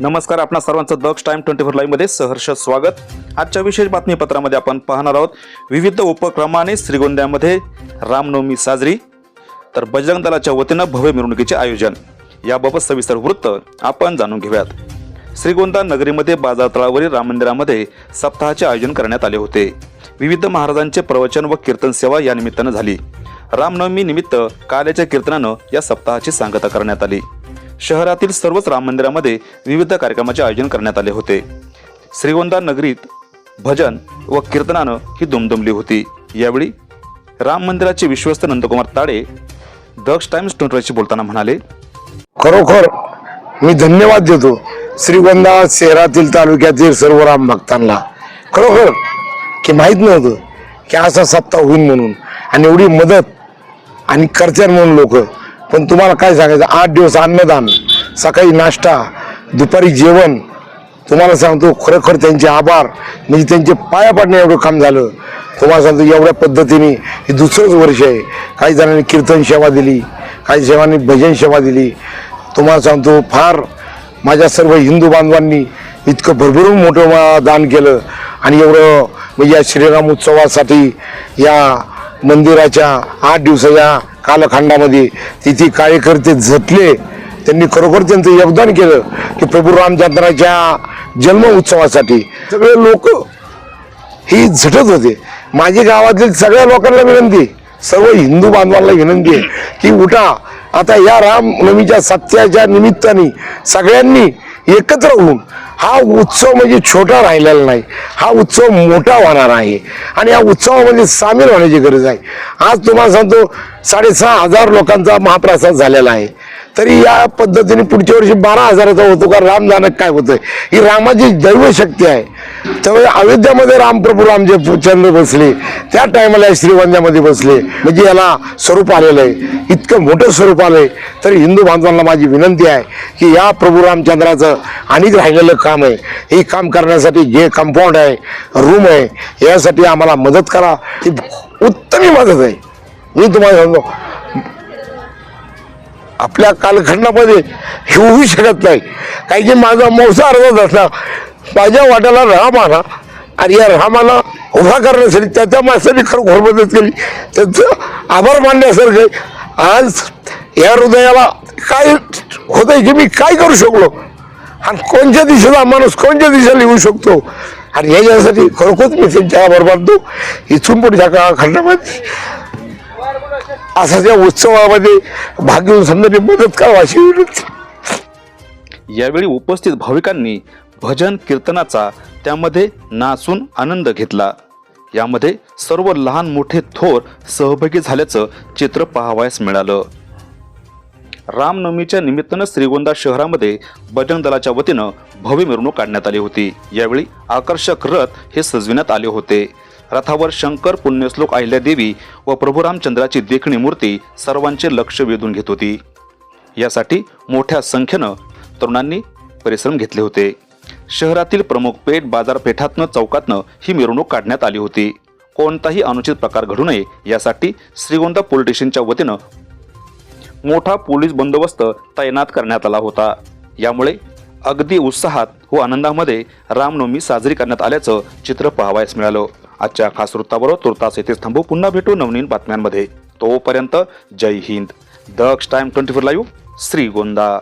नमस्कार आपणा सर्वांचं दक्ष टाइम ट्वेंटी फोर लाईव्हमध्ये सहर्ष स्वागत. आजच्या विशेष बातमीपत्रामध्ये आपण पाहणार आहोत विविध उपक्रमाने श्रीगोंद्यामध्ये रामनवमी साजरी तर बजरंग दलाच्या वतीनं भव्य मिरवणुकीचे आयोजन. याबाबत सविस्तर वृत्त आपण जाणून घेऊयात. श्रीगोंदा नगरीमध्ये बाजारतळावरील राम मंदिरामध्ये सप्ताहाचे आयोजन करण्यात आले होते. विविध महाराजांचे प्रवचन व कीर्तन सेवा या निमित्तानं झाली. रामनवमी निमित्त काल्याच्या कीर्तनानं या सप्ताहाची सांगता करण्यात आली. शहरातील सर्वच राम मंदिरामध्ये विविध कार्यक्रमाचे आयोजन करण्यात आले होते. श्रीगोंदा नगरीत भजन व कीर्तनानं ही दुमदुमली होती. यावेळी राम मंदिराचे विश्वस्त नंदकुमार ताडे दक्ष टाइम्स ट्विटरशी बोलताना म्हणाले खरोखर मी धन्यवाद देतो श्रीगोंदा शहरातील तालुक्यातील सर्व राम भक्तांना. खरोखर की माहीत नव्हतं की असा सप्ताह होईल म्हणून. आणि एवढी मदत आणि करत्यान म्हणून लोक. पण तुम्हाला काय सांगायचं? आठ दिवस अन्नदान सकाळी नाश्ता दुपारी जेवण. तुम्हाला सांगतो खरोखर त्यांचे आभार. म्हणजे त्यांचे पाया पडणे एवढं काम झालं. तुम्हाला सांगतो एवढ्या पद्धतीने हे दुसरंच वर्ष आहे. काही जणांनी कीर्तन सेवा दिली काही जणांनी भजन सेवा दिली. तुम्हाला सांगतो फार माझ्या सर्व हिंदू बांधवांनी इतकं भरभरून मोठं दान केलं. आणि एवढं म्हणजे या श्रीराम उत्सवासाठी या मंदिराच्या आठ दिवसाच्या कालखंडामध्ये तिथे कार्यकर्ते झटले. त्यांनी खरोखर त्यांचं योगदान केलं की प्रभू रामचंद्राच्या जन्म उत्सवासाठी सगळे लोक ही झटत होते. माझ्या गावातील सगळ्या लोकांना विनंती सर्व हिंदू बांधवांना विनंती आहे की उठा. आता या रामनवमीच्या सत्याच्या निमित्ताने सगळ्यांनी एकत्र होऊन हा उत्सव म्हणजे छोटा राहिलेला नाही. हा उत्सव मोठा होणार आहे. आणि या उत्सवामध्ये सामील होण्याची गरज आहे. आज तुम्हाला सांगतो साडेसहा हजार लोकांचा महाप्रसाद झालेला आहे. तरी या पद्धतीने पुढच्या वर्षी बारा हजाराचा होतो का राम जाणं काय होतंय? ही रामाची दैवशक्ती आहे. त्यामुळे अयोध्यामध्ये रामप्रभू रामजे चंद्र बसले त्या टायमाला श्रीवंद्यामध्ये बसले. म्हणजे याला स्वरूप आलेलं आहे. इतकं मोठं स्वरूप आलंय. तरी हिंदू बांधवांना माझी विनंती आहे की या प्रभू रामचंद्राचं आणि राहिलेलं काम आहे. हे काम करण्यासाठी जे कंपाऊंड आहे रूम आहे यासाठी आम्हाला मदत करा. ही उत्तमी मदत आहे. मी तुम्हाला सांगतो आपल्या कालखंडामध्ये हे होऊ शकत नाही. काही की माझा मौसा अर्जात असला माझ्या वाट्याला राम आला आणि या रामाला उभा करण्यासाठी त्याच्या माणसाने खरोखर मदत केली. त्यांचं आभार मानण्यासारखं आज या हृदयाला काय होतंय की मी काय करू शकलो? आणि कोणत्या दिशेला माणूस कोणत्या दिशेला येऊ शकतो? आणि याच्यासाठी खरोखरच मी त्यांच्या आभार मानतो. इथून पण त्या काळखंडामध्ये असा त्या उत्सवामध्ये भाग घेऊन समजा मदत करावा अशी विनंती. यावेळी उपस्थित भाविकांनी भजन कीर्तनाचा त्यामध्ये नाचून आनंद घेतला. यामध्ये सर्व लहान मोठे थोर सहभागी झाल्याचं चित्र पाहावयास मिळालं. रामनवमीच्या निमित्तानं श्रीगोंदा शहरामध्ये बजरंग दलाच्या वतीनं भव्य मिरवणूक काढण्यात आली होती. यावेळी आकर्षक रथ हे सजविण्यात आले होते. रथावर शंकर पुण्यश्लोक अहिल्यादेवी व प्रभुरामचंद्राची देखणी मूर्ती सर्वांचे लक्ष वेधून घेत होती. यासाठी मोठ्या संख्येनं तरुणांनी परिश्रम घेतले होते. शहरातील प्रमुख पेठ बाजारपेठातनं चौकातनं ही मिरवणूक काढण्यात आली होती. कोणताही अनुचित प्रकार घडू नये यासाठी श्रीगोंदा पोलीस स्टेशनच्या वतीनं मोठा पोलीस बंदोबस्त तैनात करण्यात आला होता. यामुळे अगदी उत्साहात व आनंदामध्ये रामनवमी साजरी करण्यात आल्याचं चित्र पाहावयास मिळालं. आजच्या खास वृत्ताबरोबर तुर्तास येथेच थांबू. पुन्हा भेटू नवनीन बातम्यांमध्ये. तोपर्यंत जय Hind. Daksh time twenty four live Shrigonda.